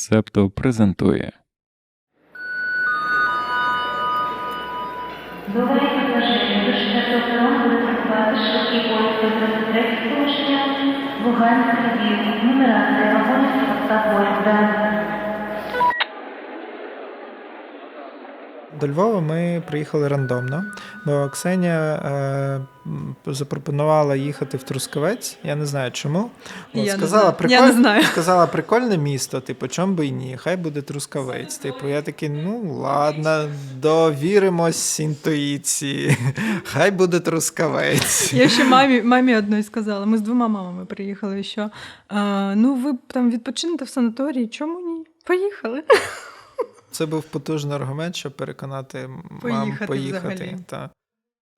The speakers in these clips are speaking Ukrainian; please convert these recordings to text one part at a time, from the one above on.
Септо презентує Дорогі пасажири, до четвертого перону буде працювати швидкий поїзд до 33 сполучення Луганська Львів, Нумерація вагонів хвоста поїзда. До Львова ми приїхали рандомно, бо Ксенія е, запропонувала їхати в Трускавець. Я не знаю чому. От, Я не сказала, знаю. Я не знаю. сказала прикольне місто, типу, чом би і ні, хай буде Трускавець. Типу, я такий, ну ладно, довіримось інтуїції. Хай буде Трускавець. Я ще мамі, мамі одної сказала. Ми з двома мамами приїхали. Що а, ну ви там відпочинете в санаторії? Чому ні? Поїхали. Це був потужний аргумент, щоб переконати мам Поїхати поїхати. Та.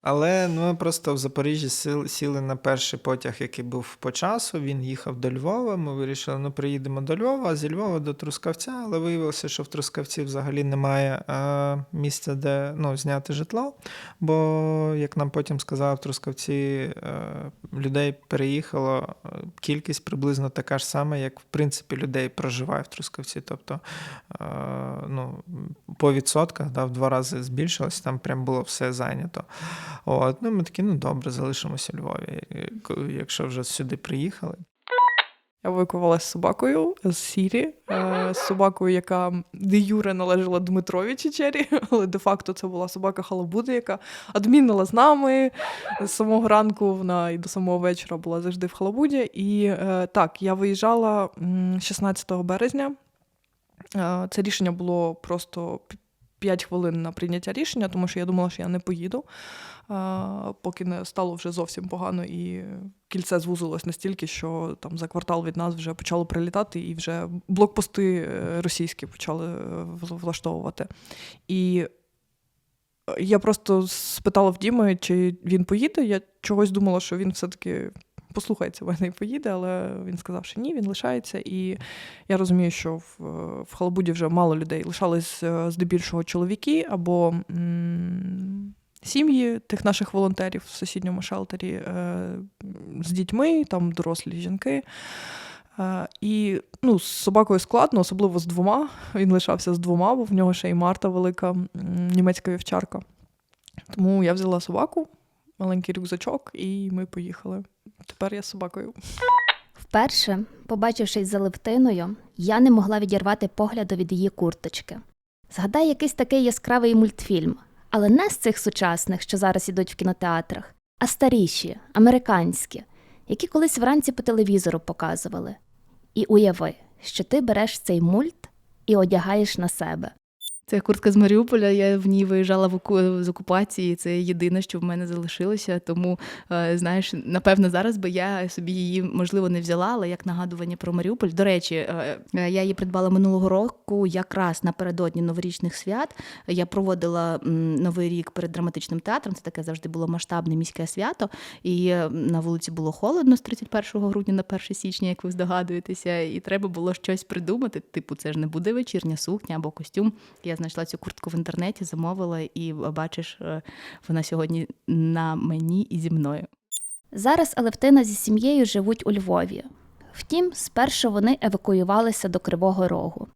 Але ну, ми просто в Запоріжжі сіли, на перший потяг, який був по часу. Він їхав до Львова. Ми вирішили, ну приїдемо до Львова, а зі Львова до Трускавця. Але виявилося, що в Трускавці взагалі немає е, місця, де ну, зняти житло. Бо, як нам потім сказали, в Трускавці е, людей переїхало е, кількість приблизно така ж сама, як в принципі людей проживає в Трускавці. Тобто ну, по відсотках да, в два рази збільшилось, там прям було все зайнято. От, ну, ми такі, ну добре, залишимося у Львові, якщо вже сюди приїхали. Я викувалася з собакою з Сірі, е, з собакою, яка де юре належала Дмитрові Чечері, але де-факто це була собака Халабуда, яка адмінила з нами з самого ранку. Вона і до самого вечора була завжди в Халабуді. І е, так, я виїжджала 16 березня. Е, Це рішення було просто 5 хвилин на прийняття рішення, тому що я думала, що я не поїду, поки не стало вже зовсім погано, і кільце звузилось настільки, що там за квартал від нас вже почало прилітати, і вже блокпости е, російські почали е, влаштовувати. І е, я просто спитала в Діми, чи він поїде. Я чогось думала, що він все-таки послухається мене і поїде, але він сказав, що ні, він лишається. І я розумію, що в, в Халабуді вже мало людей. Лишались е, здебільшого чоловіки або м, сім'ї тих наших волонтерів в сусідньому шелтері е, з дітьми, там дорослі жінки. Е, І ну, з собакою складно, особливо з двома. Він лишався з двома, бо в нього ще й Марта велика, німецька вівчарка. Тому я взяла собаку, маленький рюкзачок, і ми поїхали. Тепер я собакою. Вперше, побачившись за Левтиною, я не могла відірвати погляду від її курточки. Згадай якийсь такий яскравий мультфільм, але не з цих сучасних, що зараз ідуть в кінотеатрах, а старіші, американські, які колись вранці по телевізору показували. І уяви, що ти береш цей мульт і одягаєш на себе. Це куртка з Маріуполя. Я в ній виїжджала в оку- з окупації. Це єдине, що в мене залишилося. Тому, е, знаєш, напевно, зараз би я собі її можливо не взяла, але як нагадування про Маріуполь. До речі, е, е, я її придбала минулого року, якраз напередодні новорічних свят. Я проводила новий рік перед драматичним театром. Це таке завжди було масштабне міське свято. І на вулиці було холодно з 31 грудня на 1 січня, як ви здогадуєтеся, і треба було щось придумати. Типу, це ж не буде вечірня сукня або костюм. Я знайшла цю куртку в інтернеті, замовила, і бачиш, е, вона сьогодні на мені і зі мною. Зараз Алевтина зі сім'єю живуть у Львові. Втім, спершу вони евакуювалися до Кривого Рогу.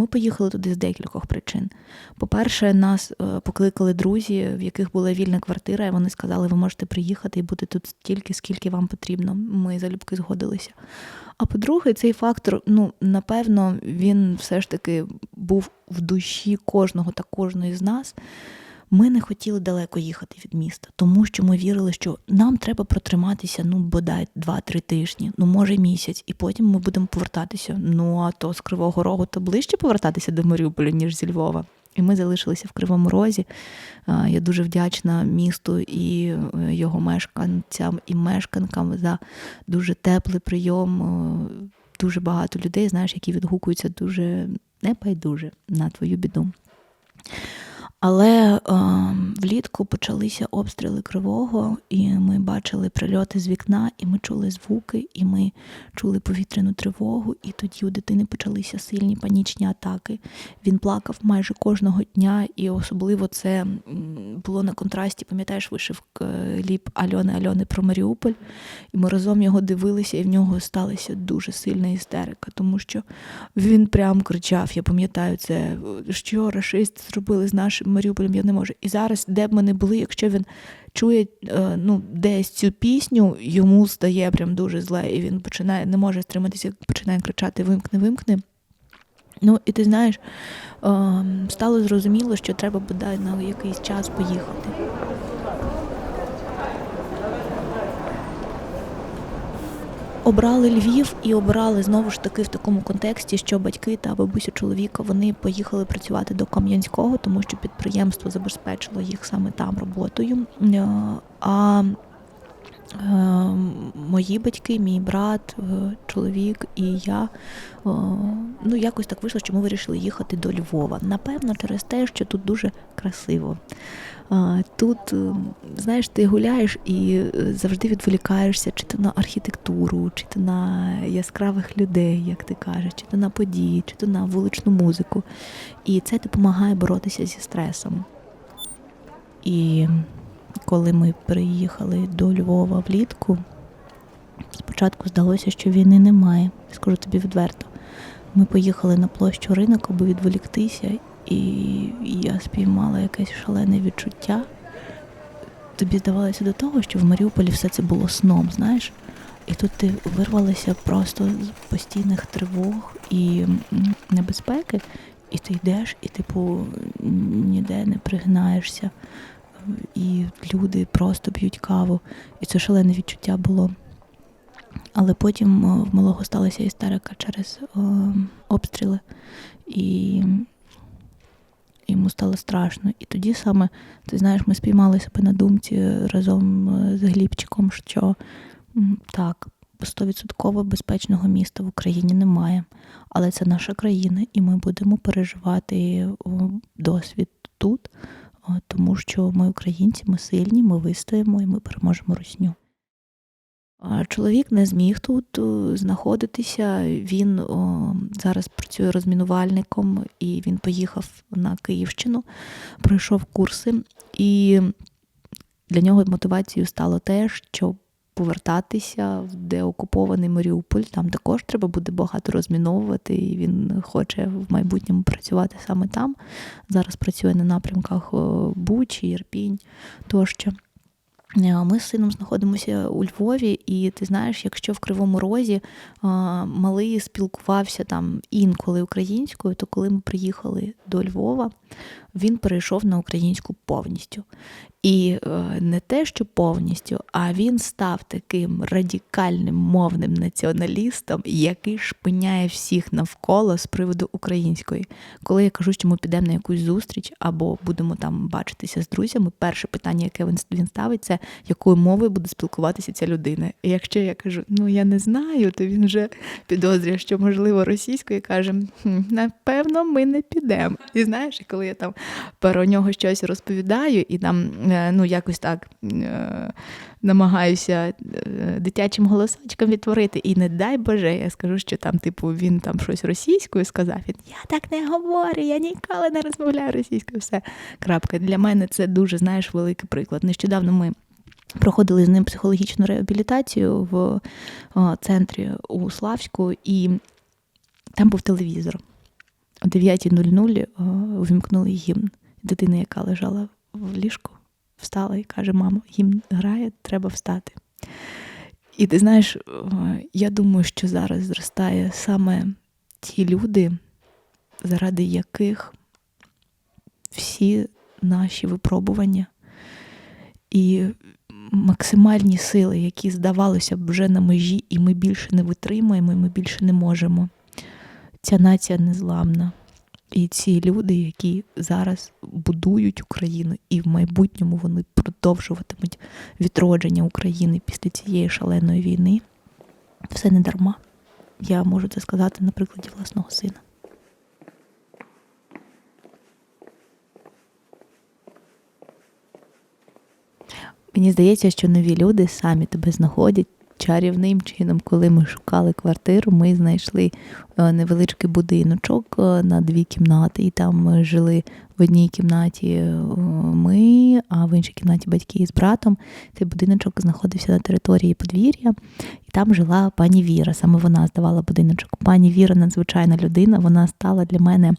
Ми поїхали туди з декількох причин. По-перше, нас е, покликали друзі, в яких була вільна квартира, і вони сказали, ви можете приїхати і бути тут стільки, скільки вам потрібно. Ми залюбки згодилися. А по-друге, цей фактор, ну, напевно, він все ж таки був в душі кожного та кожної з нас. Ми не хотіли далеко їхати від міста, тому що ми вірили, що нам треба протриматися, ну, бодай 2-3 тижні, ну, може, місяць, і потім ми будемо повертатися. Ну, а то з Кривого Рогу то ближче повертатися до Маріуполя, ніж зі Львова. І ми залишилися в Кривому Розі. Я дуже вдячна місту і е, його мешканцям і мешканкам за дуже теплий прийом. Е, Дуже багато людей, знаєш, які відгукуються дуже небайдуже на твою біду. Але е, влітку почалися обстріли кривого, і ми бачили прильоти з вікна, і ми чули звуки, і ми чули повітряну тривогу. І тоді у дитини почалися сильні панічні атаки. Він плакав майже кожного дня, і особливо це було на контрасті. Пам'ятаєш, вишив е, ліп Альони Альони про Маріуполь, і ми разом його дивилися, і в нього сталася дуже сильна істерика, тому що він прям кричав: я пам'ятаю це, що рашисти зробили з нашим Маріуполем, я не можу. І зараз, де б ми не були, якщо він чує е, ну, десь цю пісню, йому стає прям дуже зле, і він починає, не може стриматися, починає кричати Вимкни, вимкни. Ну, і ти знаєш, е, стало зрозуміло, що треба бодай на якийсь час поїхати. Обрали Львів і обрали знову ж таки в такому контексті, що батьки та бабуся чоловіка вони поїхали працювати до Кам'янського, тому що підприємство забезпечило їх саме там роботою. Е, А е, мої батьки, мій брат, е, чоловік і я. Ну, якось так вийшло, що ми вирішили їхати до Львова. Напевно, через те, що тут дуже красиво. Тут, е, знаєш, ти гуляєш і е, завжди відволікаєшся чи то на архітектуру, чи то на яскравих людей, як ти кажеш, чи то на події, чи то на вуличну музику. І це допомагає боротися зі стресом. І коли ми приїхали до Львова влітку, спочатку здалося, що війни немає. Скажу тобі відверто. Ми поїхали на площу ринок, аби відволіктися, і я спіймала якесь шалене відчуття. Тобі здавалося до того, що в Маріуполі все це було сном, знаєш? І тут ти вирвалася просто з постійних тривог і небезпеки, і ти йдеш, і, типу, ніде не пригинаєшся. І люди просто п'ють каву. І це шалене відчуття було. Але потім е, в малого сталася істерика через е, обстріли, і йому стало страшно. І тоді саме, ти знаєш, ми спіймали себе на думці разом е, з Глібчиком, що так, стовідсотково безпечного міста в Україні немає. Але це наша країна, і ми будемо переживати досвід тут, тому що ми українці, ми сильні, ми вистоїмо і ми переможемо русню. Чоловік не зміг тут знаходитися. Він зараз працює розмінувальником, і він поїхав на Київщину, пройшов курси. І для нього мотивацією стало те, що повертатися в деокупований Маріуполь. Там також треба буде багато розміновувати, і він хоче в майбутньому працювати саме там. Зараз працює на напрямках Бучі, Ірпінь тощо. Е, Ми з сином знаходимося у Львові, і ти знаєш, якщо в Кривому Розі малий спілкувався там інколи українською, то коли ми приїхали до Львова, він перейшов на українську повністю. І е, не те, що повністю, а він став таким радикальним мовним націоналістом, який шпиняє всіх навколо з приводу української. Коли я кажу, що ми підемо на якусь зустріч або будемо там бачитися з друзями, перше питання, яке він, він ставить, це якою мовою буде спілкуватися ця людина. І якщо я кажу, ну я не знаю, то він вже підозрює, що можливо російською каже, «Хм, напевно, ми не підемо. І знаєш, коли я там про нього щось розповідаю, і там е, ну якось так е, намагаюся е, дитячим голосочком відтворити. І не дай Боже, я скажу, що там, типу, він там щось російською сказав. Він я так не говорю, я ніколи не розмовляю російською. Все крапка. Для мене це дуже знаєш великий приклад. Нещодавно ми. Проходили з ним психологічну реабілітацію в о, центрі у Славську, і там був телевізор. О 9.00 о, увімкнули гімн. Дитина, яка лежала в ліжку, встала і каже: Мамо, гімн грає, треба встати. І ти знаєш, я думаю, що зараз зростає саме ті люди, заради яких всі наші випробування і максимальні сили, які здавалося б вже на межі, і ми більше не витримуємо, і ми більше не можемо ця нація незламна. І ці люди, які зараз будують Україну, і в майбутньому вони продовжуватимуть відродження України після цієї шаленої війни, все не дарма. Я можу це сказати на прикладі власного сина. Мені здається, що нові люди самі тебе знаходять чарівним чином. Коли ми шукали квартиру, ми знайшли е, невеличкий будиночок е, на дві кімнати, і там ми жили в одній кімнаті е, ми, а в іншій кімнаті батьки з братом. Цей будиночок знаходився на території подвір'я, і там жила пані Віра. Саме вона здавала будиночок. Пані Віра надзвичайна людина. Вона стала для мене.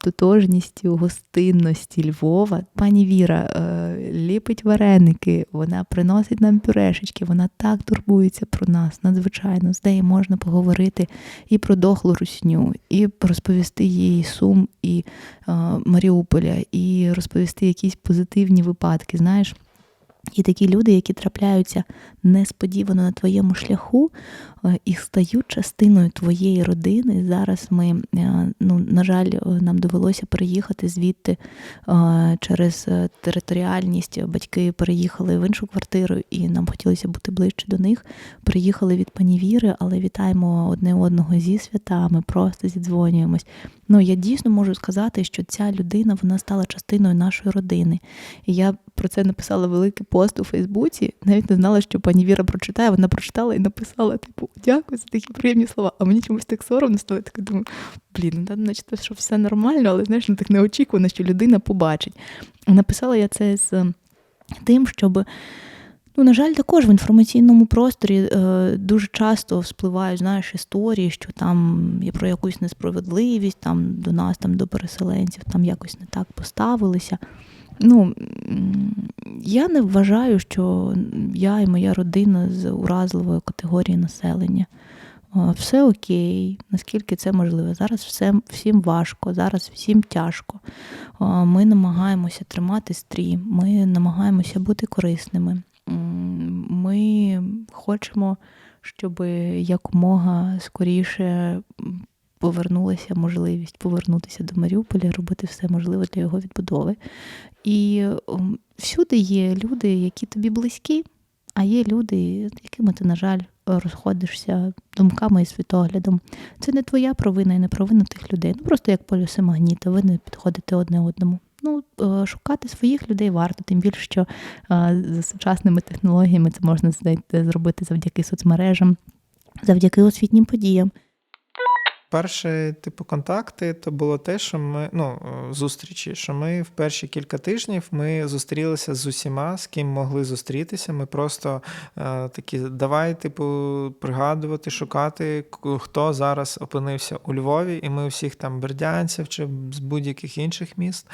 Тотожністю гостинності Львова. Пані Віра е, ліпить вареники, вона приносить нам пюрешечки, вона так турбується про нас, надзвичайно. З нею можна поговорити і про дохлу русню, і розповісти їй сум і е, Маріуполя, і розповісти якісь позитивні випадки. Знаєш, і такі люди, які трапляються несподівано на твоєму шляху і стають частиною твоєї родини. Зараз ми, е, ну, на жаль, е, нам довелося переїхати звідти е, через е, територіальність. Батьки переїхали в іншу квартиру, і нам хотілося бути ближче до них. Приїхали від пані Віри, але вітаємо одне одного зі святами, просто зідзвонюємось. Ну, я дійсно можу сказати, що ця людина вона стала частиною нашої родини. І я про це написала великий пост у Фейсбуці. Навіть не знала, що пані Віра прочитає. Вона прочитала і написала: типу, дякую за такі приємні слова. А мені чомусь так соромно стало. Я така думаю, блін, ну наче що все нормально, але знаєш, ну так неочікувано, що людина побачить. Написала я це з тим, щоб. Ну, на жаль, також в інформаційному просторі е, дуже часто вспливають знаєш, історії, що там є про якусь несправедливість, там до нас, там до переселенців, там якось не так поставилися. Ну, я не вважаю, що я і моя родина з уразливої категорії населення. Е, Все окей, наскільки це можливо. Зараз все, всім важко, зараз всім тяжко. Е, Ми намагаємося тримати стрій, ми намагаємося бути корисними. Ми хочемо, щоб якомога скоріше повернулася можливість повернутися до Маріуполя, робити все можливе для його відбудови. І всюди є люди, які тобі близькі, а є люди, з якими ти, на жаль, розходишся думками і світоглядом. Це не твоя провина і не провина тих людей. Ну просто як полюси магніта, ви не підходите одне одному. Ну, е, шукати своїх людей варто, тим більше, що е, за сучасними технологіями це можна зробити завдяки соцмережам, завдяки освітнім подіям. Перші, типу, контакти то було те, що ми ну, зустрічі, що ми в перші кілька тижнів ми зустрілися з усіма, з ким могли зустрітися. Ми просто е, такі давай, типу, пригадувати, шукати, хто зараз опинився у Львові, і ми всіх там бердянців чи з будь-яких інших міст,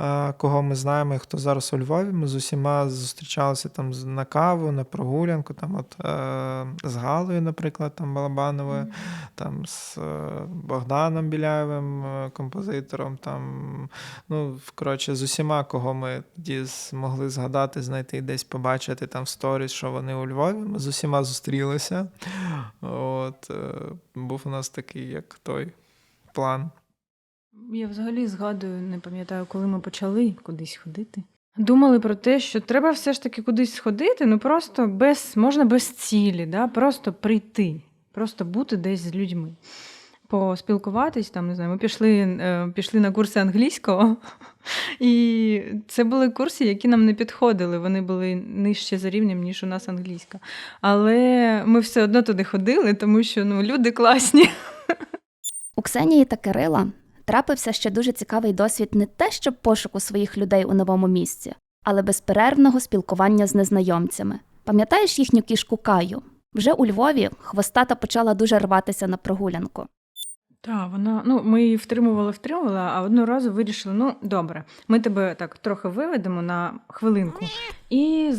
е, кого ми знаємо, і хто зараз у Львові. Ми з усіма зустрічалися там на каву, на прогулянку, там от е, з Галою, наприклад, там Балабановою там з е, Богданом Біляєвим, е, композитором, там, ну, коротше, з усіма, кого ми змогли згадати, знайти, десь побачити там в сторіс, що вони у Львові. Ми з усіма зустрілися. От, е, був у нас такий, як той план. Я взагалі згадую, не пам'ятаю, коли ми почали кудись ходити. Думали про те, що треба все ж таки кудись сходити, ну просто без, можна без цілі, да? просто прийти, просто бути десь з людьми. Поспілкуватись, там, не знаю, ми пішли, е, пішли на курси англійського, і це були курси, які нам не підходили. Вони були нижче за рівнем, ніж у нас англійська. Але ми все одно туди ходили, тому що ну, люди класні. У Ксенії та Кирила трапився ще дуже цікавий досвід не те, щоб пошуку своїх людей у новому місці, але безперервного спілкування з незнайомцями. Пам'ятаєш їхню кішку Каю? Вже у Львові хвостата почала дуже рватися на прогулянку. Так, вона, ну, ми її втримували, втримували, а одного разу вирішили: ну, добре, ми тебе так трохи виведемо на хвилинку і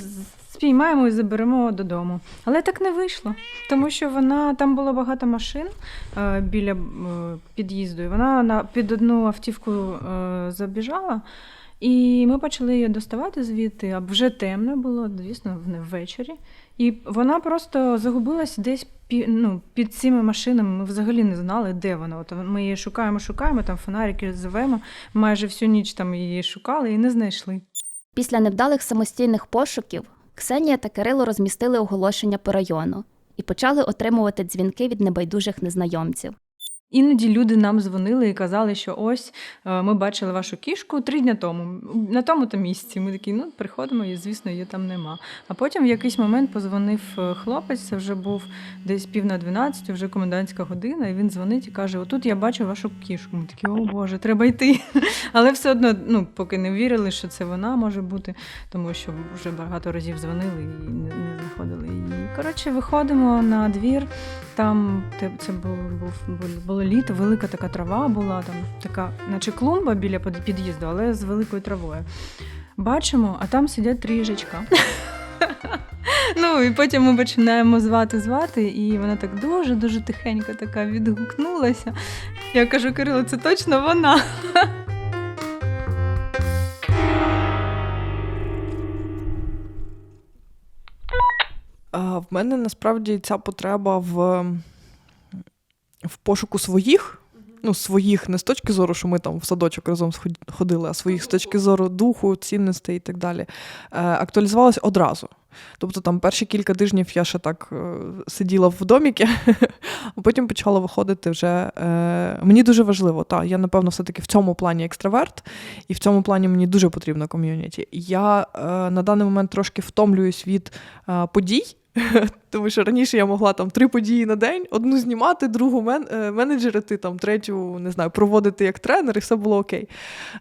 спіймаємо і заберемо додому. Але так не вийшло, тому що вона там було багато машин е, біля е, під'їзду, і вона на, під одну автівку е, забіжала. І ми почали її доставати звідти, а вже темно було, звісно, ввечері. І вона просто загубилась десь пі, ну, під цими машинами. Ми взагалі не знали, де вона. От ми її шукаємо, шукаємо, там фонарики зовемо. Майже всю ніч там її шукали і не знайшли. Після невдалих самостійних пошуків Ксенія та Кирило розмістили оголошення по району і почали отримувати дзвінки від небайдужих незнайомців. Іноді люди нам дзвонили і казали, що ось е, ми бачили вашу кішку три дні тому, на тому-то місці. Ми такі, ну приходимо, і звісно, її там нема. А потім в якийсь момент позвонив е, хлопець, це вже був десь пів на 12, вже комендантська година, і він дзвонить і каже: Отут я бачу вашу кішку. Ми такі, о Боже, треба йти. Але все одно, ну, поки не вірили, що це вона може бути, тому що вже багато разів дзвонили і не, знаходили її. Коротше, виходимо на двір. Там це був, був- було літо, велика така трава була, там така, наче клумба біля під'їзду, але з великою травою. Бачимо, а там сидять три їжачка. Ну і потім ми починаємо звати звати, і вона так дуже дуже тихенько така відгукнулася. Я кажу, Кирило, це точно вона. В мене насправді ця потреба в, в пошуку своїх. Ну, своїх не з точки зору, що ми там в садочок разом ходили, а своїх з точки зору духу, цінностей і так далі, е, актуалізувалась одразу. Тобто там перші кілька тижнів я ще так е, сиділа в доміки, а потім почала виходити вже. Е, мені дуже важливо, та, я, напевно, все-таки в цьому плані екстраверт, і в цьому плані мені дуже потрібно ком'юніті. Я е, на даний момент трошки втомлююсь від е, подій. Тому що раніше я могла там три події на день, одну знімати, другу мен, е, менеджерити, там, третю, не знаю, проводити як тренер, і все було окей.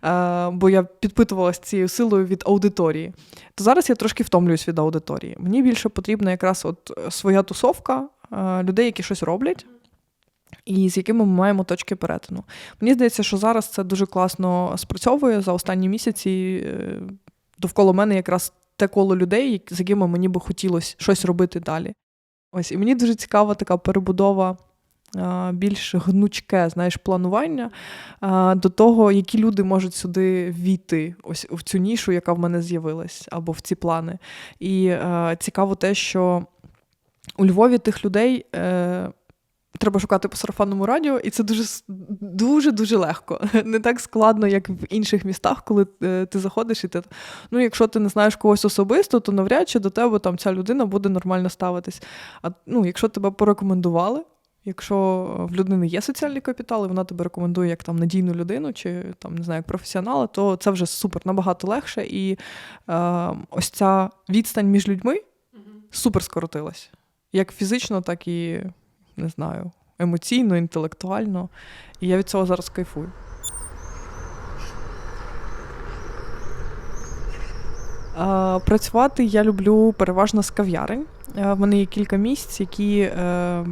Е, бо я підпитувалася цією силою від аудиторії. То зараз я трошки втомлююсь від аудиторії. Мені більше потрібна якраз от е, своя тусовка е, людей, які щось роблять. І з якими ми маємо точки перетину. Мені здається, що зараз це дуже класно спрацьовує за останні місяці. е, Довкола мене якраз те коло людей, з якими мені би хотілося щось робити далі. Ось, і мені дуже цікава така перебудова більш гнучке, знаєш, планування до того, які люди можуть сюди війти, ось в цю нішу, яка в мене з'явилась, або в ці плани. І е, цікаво те, що у Львові тих людей. Е, Треба шукати по сарафанному радіо, і це дуже дуже дуже легко. Не так складно, як в інших містах, коли е, ти заходиш і ти. Ну, якщо ти не знаєш когось особисто, то навряд чи до тебе там ця людина буде нормально ставитись. А ну, якщо тебе порекомендували, якщо в людини є соціальний капітал, і вона тебе рекомендує як там надійну людину, чи там не знаю, як професіонала, то це вже супер набагато легше. І е, ось ця відстань між людьми супер скоротилась. Як фізично, так і не знаю, емоційно, інтелектуально. І я від цього зараз кайфую. Працювати я люблю переважно з кав'ярень. Е, В мене є кілька місць, які е,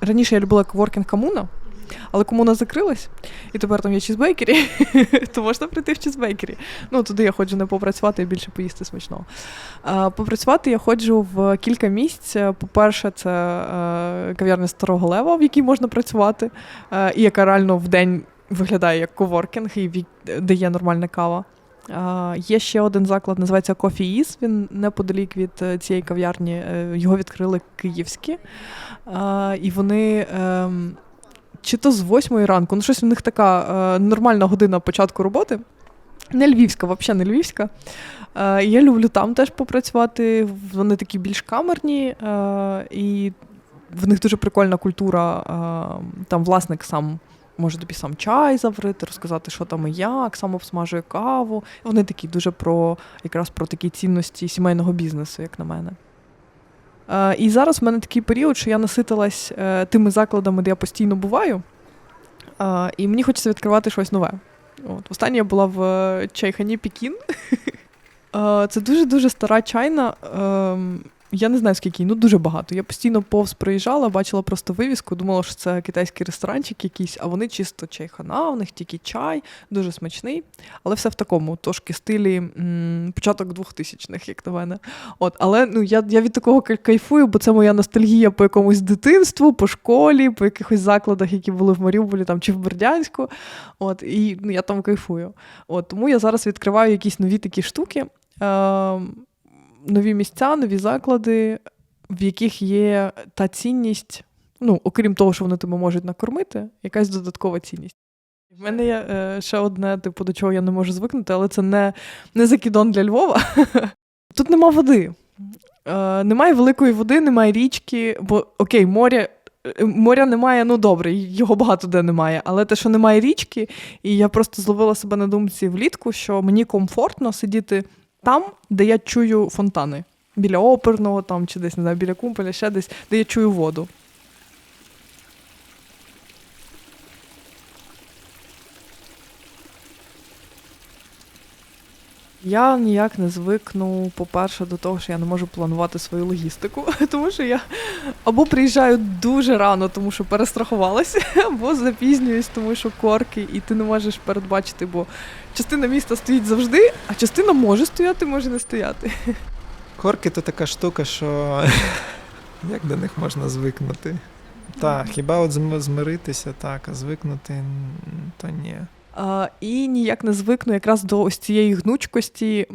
раніше я любила коворкінг комуна, але комуна закрилась, і тепер там є чізбейкері, то можна прийти в чізбейкері. Ну, туди я ходжу не попрацювати, а більше поїсти смачного. Попрацювати я ходжу в кілька місць. По-перше, це е, кав'ярня Старого Лева, в якій можна працювати, е, і яка реально в день виглядає як коворкінг, і де є нормальна кава. Є ще один заклад, називається Coffee Is, Він неподалік від е, цієї кав'ярні. Його відкрили київські. І вони. Чи то з восьмої ранку, ну щось у них така е, нормальна година початку роботи. Не львівська, взагалі не львівська. Е, Я люблю там теж попрацювати. Вони такі більш камерні, е, і в них дуже прикольна культура. е, Там власник сам може тобі сам чай заварити, розказати, що там і як, сам обсмажує каву. Вони такі дуже про якраз про такі цінності сімейного бізнесу, як на мене. Е, І зараз в мене такий період, що я наситилась е, тими закладами, де я постійно буваю, е, і мені хочеться відкривати щось нове. От, Останнє я була в чайхані Пекін. Е, Це дуже-дуже стара чайна. Я не знаю, скільки, ну дуже багато. Я постійно повз проїжджала, бачила просто вивіску, думала, що це китайський ресторанчик якийсь, а вони чисто чайхана, у них тільки чай, дуже смачний, але все в такому трошки стилі м, початок 2000-х, як на мене. От, але ну, я, я від такого кай- кайфую, бо це моя ностальгія по якомусь дитинству, по школі, по якихось закладах, які були в Маріуполі там, чи в Бердянську. От, і ну, я там кайфую. От, тому я зараз відкриваю якісь нові такі штуки. Е, нові місця, нові заклади, в яких є та цінність, ну, окрім того, що вони тебе можуть накормити, якась додаткова цінність. В мене є е, ще одне, типу, до чого я не можу звикнути, але це не, не закидон для Львова. Тут нема води. Е, немає великої води, немає річки, бо окей, море моря немає, ну добре, його багато де немає, але те, що немає річки, і я просто зловила себе на думці влітку, що мені комфортно сидіти там, де я чую фонтани. Біля оперного там, чи десь не знаю, біля кумполя, ще десь, де я чую воду. Я ніяк не звикну, по-перше, до того, що я не можу планувати свою логістику, тому що я або приїжджаю дуже рано, тому що перестрахувалася, або запізнююсь, тому що корки, і ти не можеш передбачити, бо частина міста стоїть завжди, а частина може стояти, може не стояти. Корки то така штука, що як до них можна звикнути? Так, хіба от змиритися, так, а звикнути то ні. І ніяк не звикну якраз до ось цієї гнучкості.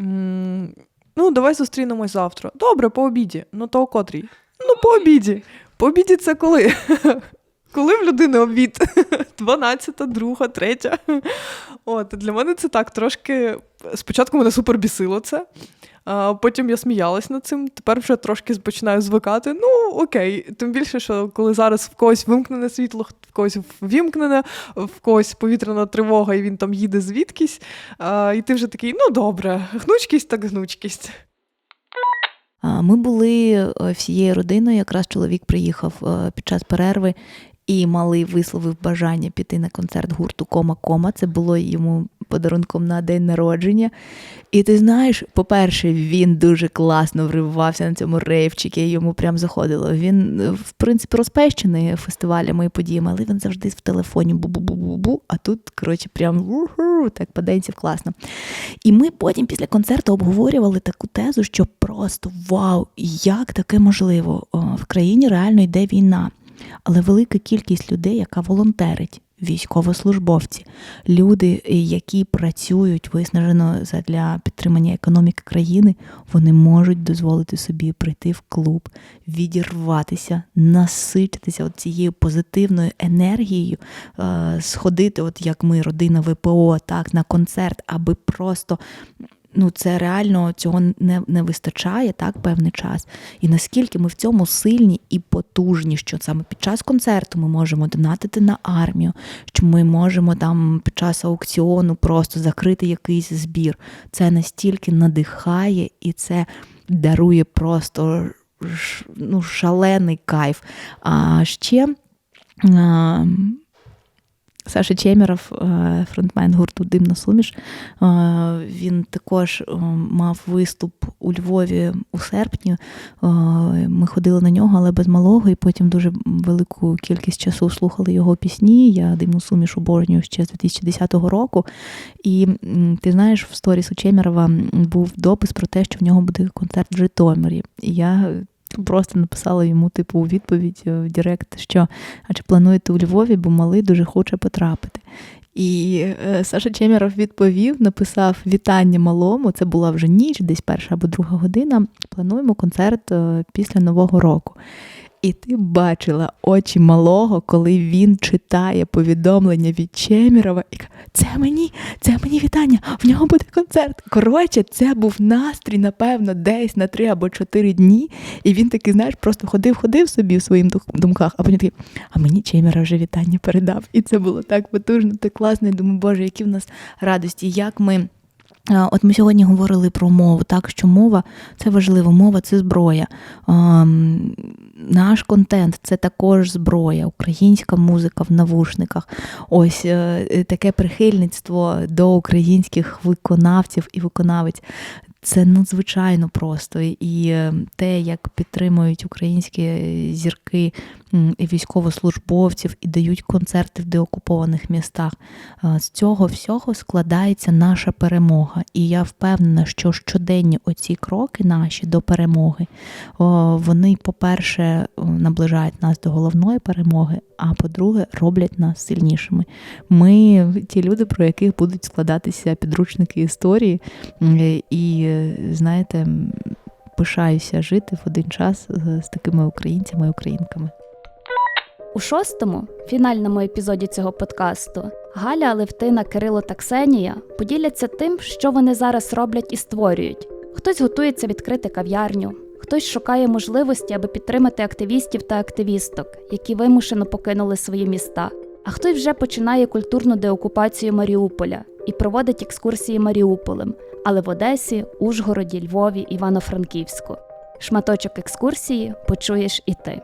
Ну, давай зустрінемось завтра. Добре, по обіді. Ну, то о котрій? Ну, по обіді. По обіді це коли? Коли в людини обід? 12, 2, 3. От, для мене це так трошки. Спочатку мене супер бісило це. Потім я сміялась над цим. Тепер вже трошки починаю звикати. Ну, окей. Тим більше, що коли зараз в когось вимкнене світло, в когось ввімкнене, в когось повітряна тривога, і він там їде звідкись. І ти вже такий, ну добре, гнучкість так гнучкість. Ми були е, всією родиною, якраз чоловік приїхав е, під час перерви, і малий висловив бажання піти на концерт гурту Кома Кома. Це було йому подарунком на день народження. І ти знаєш, по-перше, він дуже класно вривався на цьому рейвчики, йому прям заходило. Він, е, в принципі, розпещений фестивалями і подіями, але він завжди в телефоні бу-бу-бу-бу-бу, а тут, коротше, прям так паденців класно. І ми потім після концерту обговорювали таку тезу, що просто вау, як таке можливо? В країні реально йде війна. Але велика кількість людей, яка волонтерить, військовослужбовці, люди, які працюють виснажено для підтримання економіки країни, вони можуть дозволити собі прийти в клуб, відірватися, насититися от цією позитивною енергією, е, сходити, от як ми, родина ВПО, так, на концерт, аби просто ну це реально цього не, не вистачає так певний час. І наскільки ми в цьому сильні і потужні, що саме під час концерту ми можемо донатити на армію, що ми можемо там під час аукціону просто закрити якийсь збір. Це настільки надихає і це дарує просто ну, шалений кайф. А ще. а, Саша Чемеров, е, фронтмен гурту Димна Суміш. е, Він також е, мав виступ у Львові у серпні. Ми ходили на нього, але без малого, і потім дуже велику кількість часу слухали його пісні. Я Димну Суміш обожнюю ще з 2010 року. І ти знаєш, в сторіс у Чемерова був допис про те, що в нього буде концерт в Житомирі. І я просто написала йому, типу, у відповідь е, в Директ, що а чи плануєте у Львові, бо малий дуже хоче потрапити. І е, Саша Чеміров відповів, написав вітання малому. Це була вже ніч, десь перша або друга година. Плануємо концерт е, після Нового року. І ти бачила очі малого, коли він читає повідомлення від Чемірова і каже, це мені, це мені вітання, в нього буде концерт. Коротше, це був настрій, напевно, десь на три або чотири дні. І він такий, знаєш, просто ходив, ходив собі в своїм думках, а потім такий, а мені Чеміра вже вітання передав. І це було так потужно, так класно. Я думаю, Боже, які в нас радості, як ми. От ми сьогодні говорили про мову, так що мова це важливо, мова це зброя. Наш контент це також зброя, українська музика в навушниках. Ось е, е, таке прихильництво до українських виконавців і виконавець. Це надзвичайно просто. І е, те, як підтримують українські зірки і військовослужбовців і дають концерти в деокупованих містах. З цього всього складається наша перемога. І я впевнена, що щоденні оці кроки наші до перемоги, вони, по-перше, наближають нас до головної перемоги, а по-друге, роблять нас сильнішими. Ми ті люди, про яких будуть складатися підручники історії, і знаєте, пишаюся жити в один час з такими українцями і українками. У шостому фінальному епізоді цього подкасту Галя, Алевтина, Кирило та Ксенія поділяться тим, що вони зараз роблять і створюють. Хтось готується відкрити кав'ярню, Хтось шукає можливості, аби підтримати активістів та активісток, які вимушено покинули свої міста. А хтось вже починає культурну деокупацію Маріуполя і проводить екскурсії Маріуполем, але в Одесі, Ужгороді, Львові, Івано-Франківську. Шматочок екскурсії почуєш і ти.